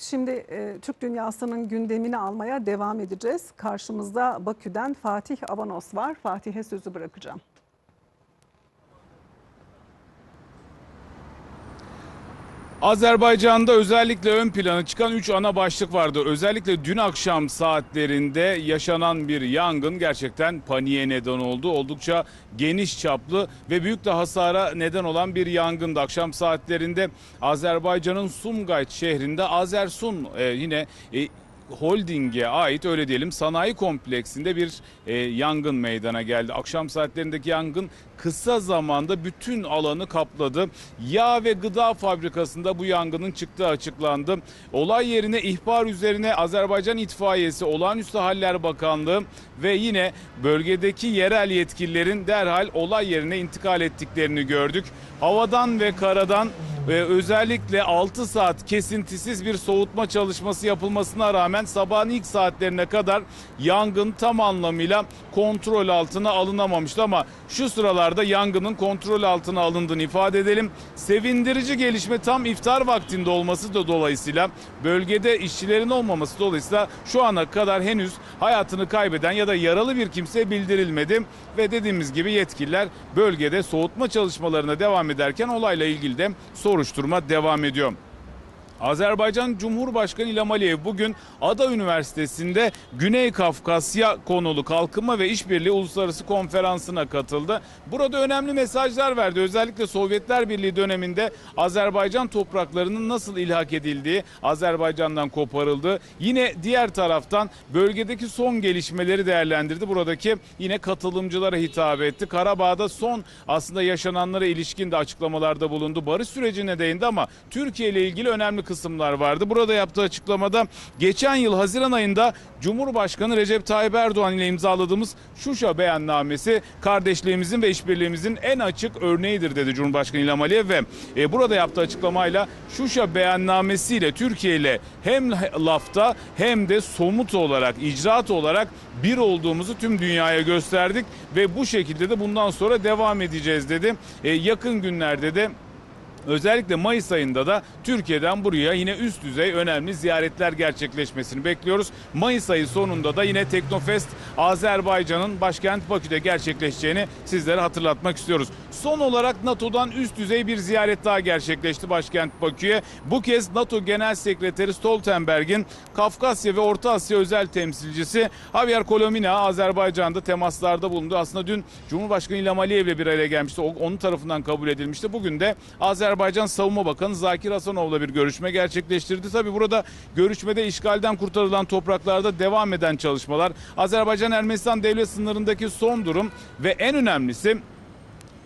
Şimdi e, Türk dünyasının gündemini almaya devam edeceğiz. Karşımızda Bakü'den Fatih Avanos var. Fatih'e sözü bırakacağım. Azerbaycan'da özellikle ön plana çıkan 3 ana başlık vardı. Özellikle dün akşam saatlerinde yaşanan bir yangın gerçekten paniğe neden oldu. Oldukça geniş çaplı ve büyük de hasara neden olan bir yangındı. Akşam saatlerinde Azerbaycan'ın Sumgayt şehrinde Azersun e, yine e, Holding'e ait öyle diyelim sanayi kompleksinde bir e, yangın meydana geldi. Akşam saatlerindeki yangın kısa zamanda bütün alanı kapladı. Yağ ve gıda fabrikasında bu yangının çıktığı açıklandı. Olay yerine ihbar üzerine Azerbaycan İtfaiyesi, Olağanüstü Haller Bakanlığı ve yine bölgedeki yerel yetkililerin derhal olay yerine intikal ettiklerini gördük. Havadan ve karadan ve özellikle 6 saat kesintisiz bir soğutma çalışması yapılmasına rağmen sabahın ilk saatlerine kadar yangın tam anlamıyla kontrol altına alınamamıştı ama şu sıralarda yangının kontrol altına alındığını ifade edelim. Sevindirici gelişme tam iftar vaktinde olması da dolayısıyla bölgede işçilerin olmaması dolayısıyla şu ana kadar henüz hayatını kaybeden ya da yaralı bir kimse bildirilmedi ve dediğimiz gibi yetkililer bölgede soğutma çalışmalarına devam ederken olayla ilgili de soruşturma devam ediyor. Azerbaycan Cumhurbaşkanı İlham Aliyev bugün Ada Üniversitesi'nde Güney Kafkasya konulu kalkınma ve işbirliği uluslararası konferansına katıldı. Burada önemli mesajlar verdi. Özellikle Sovyetler Birliği döneminde Azerbaycan topraklarının nasıl ilhak edildiği, Azerbaycan'dan koparıldığı, yine diğer taraftan bölgedeki son gelişmeleri değerlendirdi. Buradaki yine katılımcılara hitap etti. Karabağ'da son aslında yaşananlara ilişkin de açıklamalarda bulundu. Barış sürecine değindi ama Türkiye ile ilgili önemli kısımlar vardı. Burada yaptığı açıklamada geçen yıl Haziran ayında Cumhurbaşkanı Recep Tayyip Erdoğan ile imzaladığımız Şuşa beyannamesi kardeşliğimizin ve işbirliğimizin en açık örneğidir dedi Cumhurbaşkanı İlham Aliyev ve e, burada yaptığı açıklamayla Şuşa beyannamesiyle Türkiye ile hem lafta hem de somut olarak icraat olarak bir olduğumuzu tüm dünyaya gösterdik ve bu şekilde de bundan sonra devam edeceğiz dedi. E, yakın günlerde de Özellikle Mayıs ayında da Türkiye'den buraya yine üst düzey önemli ziyaretler gerçekleşmesini bekliyoruz. Mayıs ayı sonunda da yine Teknofest Azerbaycan'ın başkent Bakü'de gerçekleşeceğini sizlere hatırlatmak istiyoruz. Son olarak NATO'dan üst düzey bir ziyaret daha gerçekleşti başkent Bakü'ye. Bu kez NATO Genel Sekreteri Stoltenberg'in Kafkasya ve Orta Asya özel temsilcisi Javier Kolomina Azerbaycan'da temaslarda bulundu. Aslında dün Cumhurbaşkanı İlham Aliyev'le bir araya gelmişti. Onun tarafından kabul edilmişti. Bugün de Azerbaycan Savunma Bakanı Zakir Hasanov'la bir görüşme gerçekleştirdi. Tabi burada görüşmede işgalden kurtarılan topraklarda devam eden çalışmalar, Azerbaycan-Ermenistan devlet sınırındaki son durum ve en önemlisi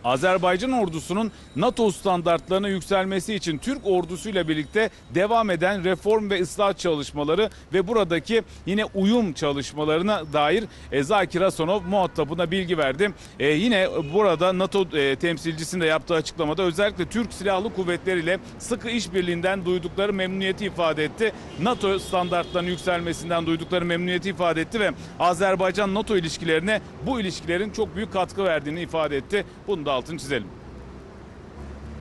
Azerbaycan ordusunun NATO standartlarına yükselmesi için Türk ordusuyla birlikte devam eden reform ve ıslah çalışmaları ve buradaki yine uyum çalışmalarına dair e, Zakir Hasanov muhatabına bilgi verdi. E, yine burada NATO e, temsilcisinde yaptığı açıklamada özellikle Türk Silahlı Kuvvetleri ile sıkı işbirliğinden duydukları memnuniyeti ifade etti. NATO standartlarının yükselmesinden duydukları memnuniyeti ifade etti ve Azerbaycan-NATO ilişkilerine bu ilişkilerin çok büyük katkı verdiğini ifade etti. Bunu da altını çizelim.